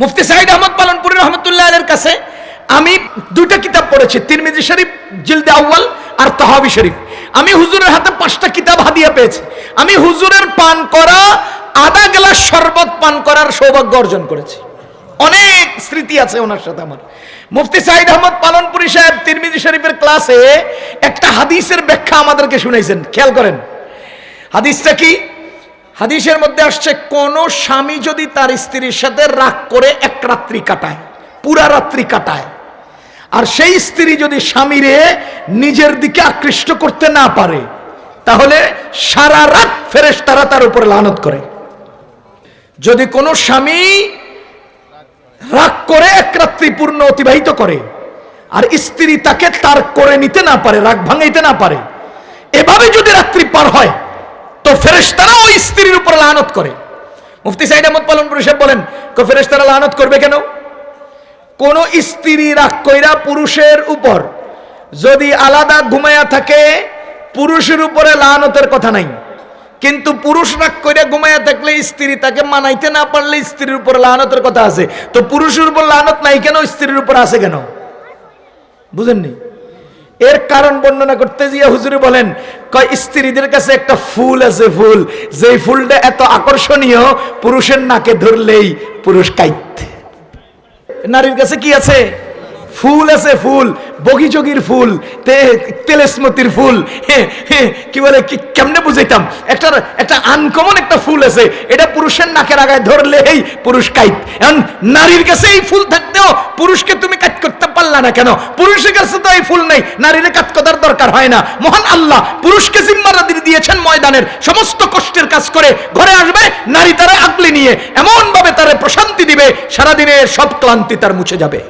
মুফতি সাইদ আহমদ পালনপুরি রহমতুল্লাহ আলের কাছে আমি দুইটা কিতাব পড়েছি, তিরমিজি শরীফ, জিলদে আউ্বাল আর তাহাবি শরীফ। আমি হুজুরের হাতে পাঁচটা কিতাব হাদিয়া পেয়েছি। আমি হুজুরের পান করা, আধা গ্লাস শরবত পান করার সৌভাগ্য অর্জন করেছি। অনেক স্মৃতি আছে ওনার সাথে আমার। মুফতি সাইদ আহমদ পালনপুরি সাহেব তিরমিজি শরীফের ক্লাসে একটা হাদিসের ব্যাখ্যা আমাদেরকে শুনাইছেন। খেয়াল করেন। হাদিসটা কি? হাদিসের মধ্যে আসছে, কোন স্বামী যদি তার স্ত্রীর সাথে রাগ করে এক রাত্রি কাটায়, পুরা রাত্রি কাটায়, আর সেই স্ত্রী যদি স্বামীরে নিজের দিকে আকৃষ্ট করতে না পারে, তাহলে সারা রাত ফেরেশ তারা তার উপরে লানত করে। যদি কোনো স্বামী রাগ করে এক রাত্রি পূর্ণ অতিবাহিত করে, আর স্ত্রী তাকে তার করে নিতে না পারে, রাগ ভাঙাইতে না পারে, এভাবে যদি রাত্রি পার হয় তো ফেরেশতারা ওই স্ত্রীর উপর লানত করে। মুফতি সাইদ আহমদ পালনপুর সাহেব বলেন তো ফেরেশতারা লানত করবে কেন? কোন স্ত্রী রাগ কইরা পুরুষের উপর যদি আলাদা ঘুমায়া থাকে, পুরুষের উপরে লানতের কথা নাই। কিন্তু পুরুষ রাগ করে ঘুমায়া থাকলে স্ত্রী তাকে মানাইতে না পারলে স্ত্রীর উপর লানতের কথা আছে। তো পুরুষের উপর লানত নাই কেন? স্ত্রীর উপর আছে কেন? বুঝেননি? এর কারণ বর্ণনা করতে গিয়ে হুজুরি বলেন, কয়, স্ত্রীদের কাছে একটা ফুল আছে ফুল। যেই ফুলটা এত আকর্ষণীয়, পুরুষের নাকে ধরলেই পুরুষ কাইতে নারীর কাছে কি আছে? ফুল আছে ফুল বগিযোগীর ফুল তেলেসমতির ফুল কি বলে, কি কেমনে বুঝাইতাম? একটা একটা আনকমন একটা ফুল আছে, এটা পুরুষের নাকের আগায় ধরলেই পুরুষ কাইত এখন নারীর কাছে এই ফুল থাকতেও পুরুষকে তুমি কাজ করতে পারলা না কেন? পুরুষের কাছে তো এই ফুল নেই, নারীর কাজ করার দরকার হয় না। মহান আল্লাহ পুরুষকে জিম্মাদারি দিয়েছেন ময়দানের সমস্ত কষ্টের কাজ করে, ঘরে আসবে, নারী তারা আগলে নিয়ে এমন ভাবে তারে প্রশান্তি দিবে, সারাদিনের সব ক্লান্তি তার মুছে যাবে।